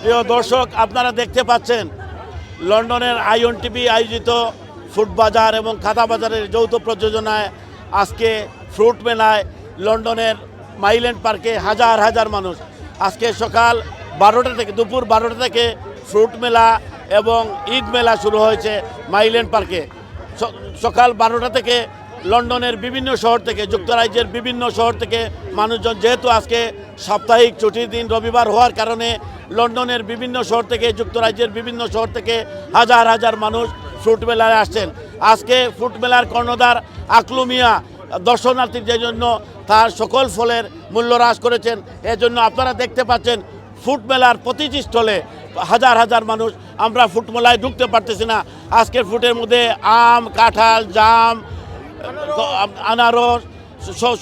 প্রিয় দর্শক, আপনারা দেখতে পাচ্ছেন, লন্ডনের আইন টিভি আয়োজিত ফুড বাজার এবং খাতা বাজারের যৌথ প্রযোজনায় আজকে ফ্রুট মেলায় লন্ডনের মাইল্যান্ড পার্কে হাজার হাজার মানুষ। আজকে সকাল বারোটা থেকে, দুপুর বারোটা থেকে ফ্রুট মেলা এবং ঈদ মেলা শুরু হয়েছে মাইল্যান্ড পার্কে। সকাল বারোটা থেকে লন্ডনের বিভিন্ন শহর থেকে, যুক্তরাজ্যের বিভিন্ন শহর থেকে মানুষজন, যেহেতু আজকে সাপ্তাহিক ছুটির দিন রবিবার হওয়ার কারণে লন্ডনের বিভিন্ন শহর থেকে, যুক্তরাজ্যের বিভিন্ন শহর থেকে হাজার হাজার মানুষ ফ্রুট মেলায় আসছেন। আজকে ফ্রুট মেলার কর্ণধার আকলুমিয়া দর্শনার্থীদের জন্য তার সকল ফলের মূল্য হ্রাস করেছেন এজন্য আপনারা দেখতে পাচ্ছেন ফুট মেলার প্রতিটি স্থলে হাজার হাজার মানুষ, আমরা ফুট মেলায় ঢুকতে পারতেছি না। আজকের ফুটের মধ্যে আম, কাঁঠাল, জাম আনারস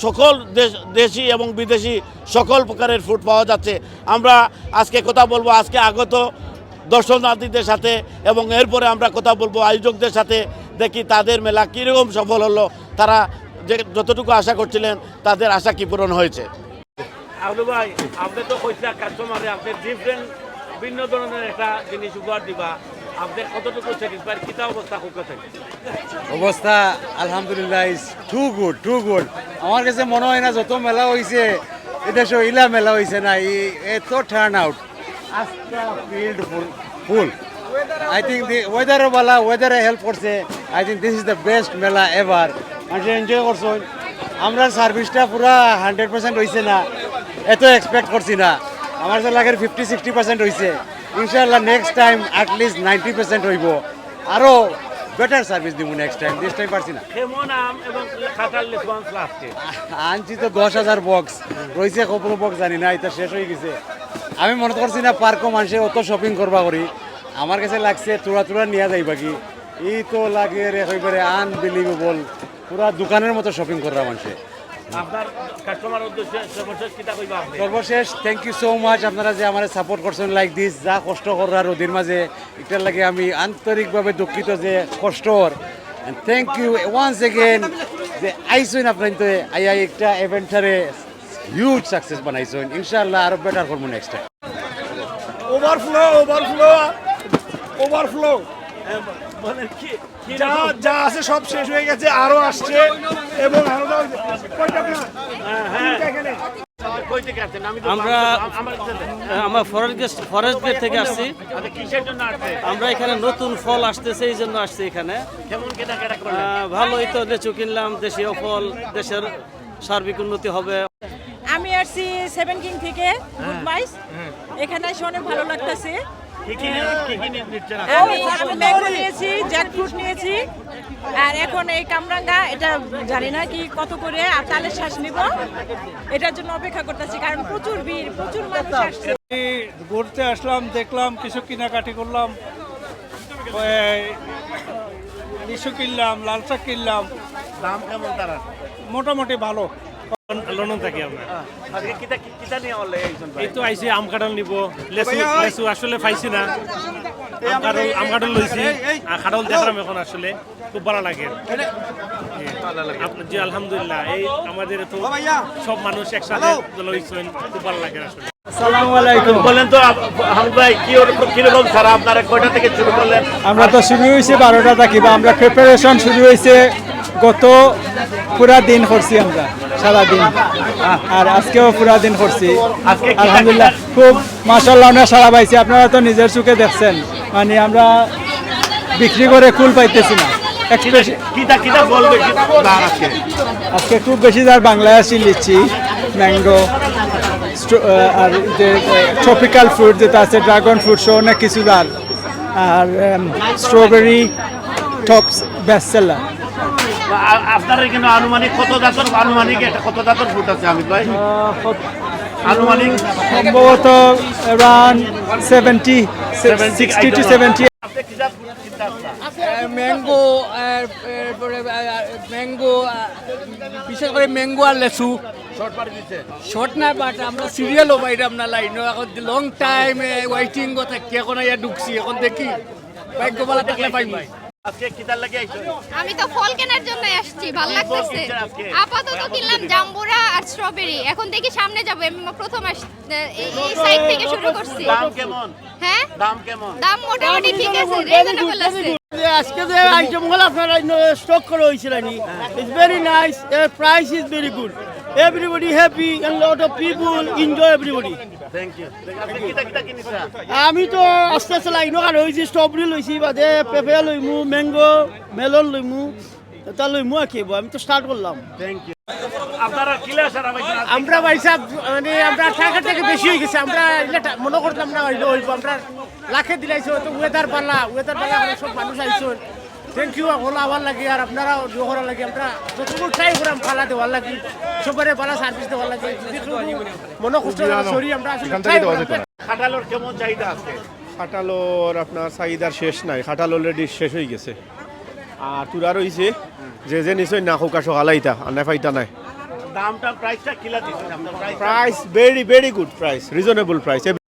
সকল দেশ, দেশি এবং বিদেশি সকল প্রকারের ফুড পাওয়া যাচ্ছে। আমরা আজকে কথা বলব, আজকে আগত দর্শনার্থীদের সাথে এবং এরপরে আমরা কথা বলব আয়োজকদের সাথে। দেখি তাদের মেলা কীরকম সফল হলো, তারা যে, যতটুকু আশা করছিলেন, তাদের আশা কি পূরণ হয়েছে? আবলু ভাই, আপনি তো কইসা কাস্টমারে আপনি ডিফারেন্ট ভিন্ন ধরনের একটা জিনিস উপহার দিবা। আপনি কতটুকু স্যাটিসফাইড কিতা অবস্থা হোক থেকে? অবস্থা আলহামদুলিল্লাহ is too good too good আমার কাছে মনে হয় না যত মেলা হয়েছে এটা সব ইলা মেলা হয়েছে না এত turn out field full full I think the ওয়েদারও বালা ওয়েদারে হেল্প করছে। I think this is the best mela ever মানুষ এনজয় করছ। আমরা সার্ভিসটা পুরা হান্ড্রেড পার্সেন্ট হয়েছে না এত এক্সপেক্ট করছি না। আমার কাছে লাগে ফিফটি সিক্সটি পার্সেন্ট হয়েছে ইনশাল্লাহ next time at least ninety percent হইব। আরও বেটার সার্ভিস দিব নেক্সট টাইম দিস টাইম পারছি না। আনছি তো দশ হাজার বক্স রয়েছে কপলো বক্স জানি না এটা শেষ হয়ে গেছে। আমি মনে করছি না পার্কও মানুষে অত শপিং করবা করি। আমার কাছে লাগছে তোরা তোরা নিয়ে যাইবা কি। এই তো লাগে রে একেবারে আনবিলিভেবল পুরা দোকানের মতো শপিং করবা মানুষে। আপনার কাস্টমার উদ্দেশ্যে সর্বশেষ কিতা কইবা আপনি। সর্বশেষ থ্যাংক ইউ সো মাচ আপনারা যে আমার সাপোর্ট করছেন লাইক দিস যা কষ্ট করার ওদের মাঝে এটার লাগে আমি আন্তরিকভাবে দুঃখিত যে কষ্টর। থ্যাংক ইউ ওয়ান্স এগেন যে আইসইন আপনার তো আই আই একটা ইভেন্টারে হিউজ সাকসেস বানাইছেন। ইনশাআল্লাহ আরও বেটার করব next time overflow overflow overflow যা যা আছে সব শেষ হয়ে গেছে আরও আসছে এবং আরও আমি তো আমরা আমার ফরেস্ট গেস্ট ফরেস্ট গেট থেকে আসছি। আচ্ছা কিসের জন্য আসছে? আমরা এখানে নতুন ফল আসতেছে এই জন্য আসছি এখানে। ভালোই তো লিচু কিনলাম দেশীয় ফল দেশের সার্বিক উন্নতি হবে। আমি আসছি সেভেন কিং থেকে গুড মাইস এখানে এসে অনেক ভালো লাগতেছে। আমি আমি ম্যাঙ্গো নিয়েছি জ্যাকফ্রুট নিয়েছি আর এখন এই কামরাঙ্গা এটা জানি না কি কত করে আর তালের শ্বাস নিব। এটার জন্য অপেক্ষা করতেছি কারণ প্রচুর ভিড় প্রচুর মানুষ আসছে। ঘুরতে আসলাম দেখলাম কিছু কেনাকাটি করলাম ওই লিচু কিনলাম লাল শাক কিনলাম। দাম কেমন তারা? মোটামুটি ভালো। লন্ডন থাকি আমরা। আজকে কিতা কিতা নিয়ে অনলাইন আইছেন ভাই? এই তো আইসি আম কাঁঠাল নিব লেসু লেসু আসলে পাইছি না। আম কাঁঠাল আম কাঁঠাল লইছি আর কাঁঠাল দেখলাম এখন আসলে। খুব ভালো লাগে। আপ- জি আলহামদুলিল্লাহ। এই আমাদের তো সব মানুষ একসাথে লইছেন খুব ভালো লাগে আসলে। বলেন তো ভাই কি কীরকম আপনারা কয়টা থেকে শুরু করলেন? আমরা তো শুরু হয়েছে বারোটা থাকি বা আমরা প্রিপারেশন শুরু হয়েছে গত পুরা দিন করছি আমরা সারাদিন আর আজকেও পুরা দিন করছি। আলহামদুলিল্লাহ খুব মাসাল্লাহ আমরা সারা পাইছি। আপনারা তো নিজের চোখে দেখছেন। মানে আমরা বিক্রি করে কুল পাইতেছি না। আজকে খুব বেশি যার বাংলায় আছি লিচি ম্যাঙ্গো আর যে ট্রপিক্যাল ফ্রুট যেটা আছে ড্রাগন ফ্রুট সহ অনেক কিছু যার। আর স্ট্রবেরি টপস বেস্ট সেলার আপনার এখানে আনুমানিক কত জাতর আনুমানিক একটা কত জাতর ফুট আছে হামিদ ভাই? আনুমানিক? সম্ভবত around seventy sixty to seventy আপনি কি জাত? চিন্তা আসলা ম্যাঙ্গো ম্যাঙ্গো বিশেষ করে ম্যাঙ্গো আর লেচু। শর্ট না বাট আমরা সিরিয়ালও বাইরে না লাইন এখন লং টাইম ওয়েটিং কথা কে এখন ইয়া ঢুকছি এখন দেখি। ভাগ্য বলা থাকলে পাইম। আজকে কিতার লাগে আইছো? আমি তো ফল কেনার জন্য আসছি ভালো লাগতেছে। আপাতত কিনলাম জাম্বুরা আর স্ট্রবেরি। এখন দেখি সামনে যাব আমি প্রথম আস এই সাইড থেকে শুরু করছি। দাম কেমন? হ্যাঁ? দাম কেমন? দাম মোটামুটি ঠিক আছে রিজনেবল আছে। আজকে যে আইটেমগুলো আপনারা স্টক করে হয়েছিল it's very nice price is very good everybody happy and lot of people enjoy everybody আমি তো আস্তে আস্তে লাইনো কার হয়েছি স্ট্রবেরি লইছি বাদে পেঁপে লইমু ম্যাঙ্গো মেলন লইমু এটা লইমু কি আমি তো স্টার্ট করলাম থ্যাংক ইউ আমরা পয়সা মানে আমরা টাকা থেকে বেশি হয়ে গেছে। আমরা মনে করতাম না হইব আমরা লাখে দিলাইছো তো ওয়েদার পাল্লা ওয়েদার পাল্লা সব মানুষ আইছো থ্যাংক ইউ হলো আবার লাগে। আর আপনারা জোহরা লাগে। আমরা যতটুকু ট্রাই করাম পালা দেওয়ার লাগে। সবারে পালা সার্ভিস দেওয়ার লাগে। যদি মনে কষ্ট সরি আমরা। খাটালোর কেমন চাহিদা আছে? খাটালোর আপনার চাহিদার শেষ নাই। খাটাল অলরেডি শেষ হয়ে গেছে। আর তুরা রয়েছে যে যে নিশ্চয় না হোক সকালাইতা আর না ফাইতা নাই। দামটা প্রাইসটা কিলা দিছেন? আপনার price price very very good price reasonable price